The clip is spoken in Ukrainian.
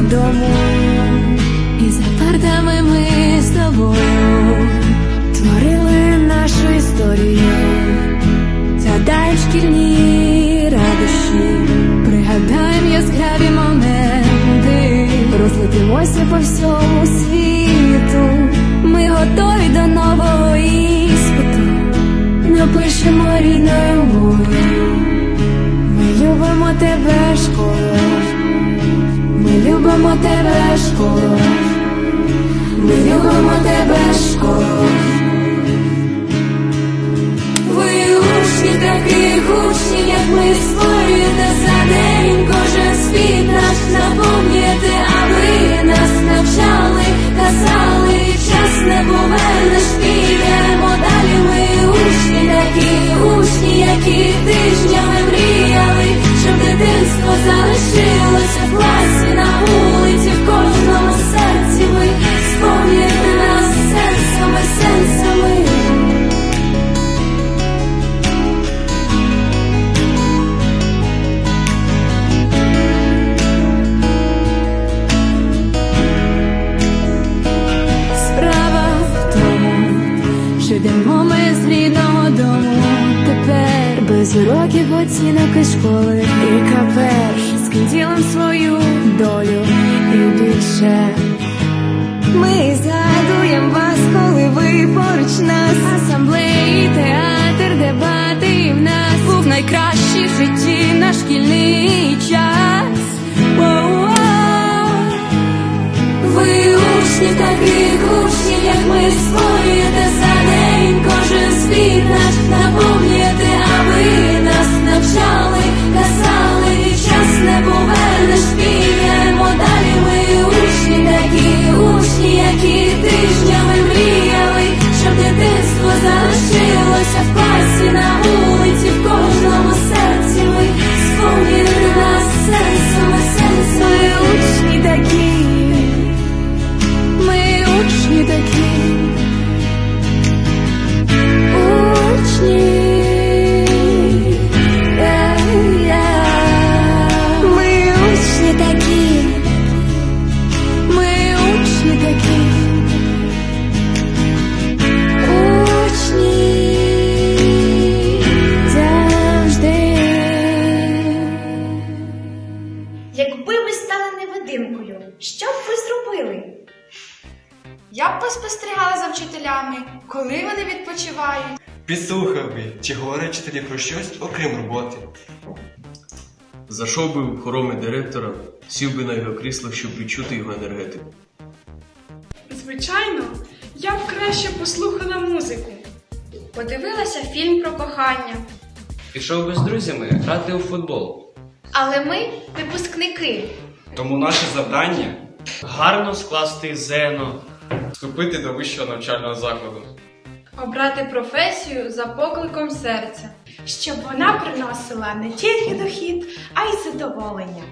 дому, і за партами ми з тобою творили нашу історію. Згадаєм шкільні радощі, пригадаємо яскраві моменти, розлетимося по всьому світу. Школа. Любимо тебе, йдемо ми з рідного дому. Тепер без уроків оцінок і школи. Яка перша з ким ділим свою долю і більше. Ми згадуємо вас, коли ви поруч нас. Асамблеї, театр, дебати і в нас був найкращий в житті наш шкільний Я б поспостерігала за вчителями, коли вони відпочивають. Підслухав би, чи говорять вчителі про щось, окрім роботи. Зайшов би в хороми директора, сів би на його крісло, щоб відчути його енергетику. Звичайно, я б краще послухала музику. Подивилася фільм про кохання. Пішов би з друзями грати у футбол. Але ми випускники. Тому наше завдання Гарно скласти зено. Вступити до вищого навчального закладу. Обрати професію за покликом серця. Щоб вона приносила не тільки дохід, а й задоволення.